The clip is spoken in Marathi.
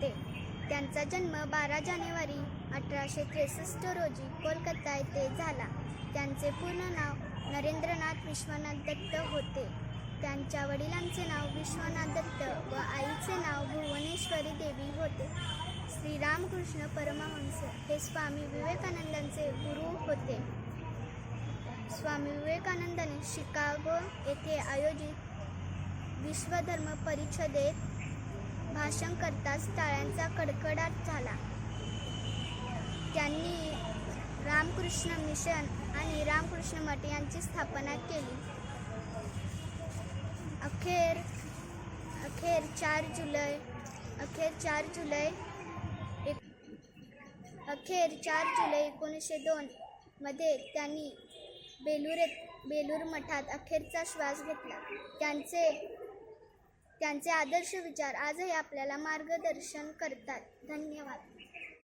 होते. त्यांचा जन्म बारा जानेवारी अठराशे त्रेसष्ट रोजी कोलकाता येथे झाला. त्यांचे पूर्ण नाव नरेंद्रनाथ विश्वनाथ दत्त होते. त्यांच्या वडिलांचे नाव विश्वनाथ दत्त व आईचे नाव भुवनेश्वरी देवी होते. श्रीरामकृष्ण परमहंस हे स्वामी विवेकानंदांचे गुरु होते. स्वामी विवेकानंदाने शिकागो येथे आयोजित विश्वधर्म परिषदेत भाषण करताच टाळ्यांचा कडकडाट झाला. त्यांनी रामकृष्ण मिशन आणि रामकृष्ण मठ यांची स्थापना केली. अखेर अखेर चार जुलै अखेर चार जुलै एक अखेर चार जुलै एकोणीसशे दोन मध्ये त्यांनी बेलूर बेलूर मठात अखेरचा श्वास घेतला. त्यांचे त्यांचे आदर्श विचार आजही आपल्याला मार्गदर्शन करतात. धन्यवाद.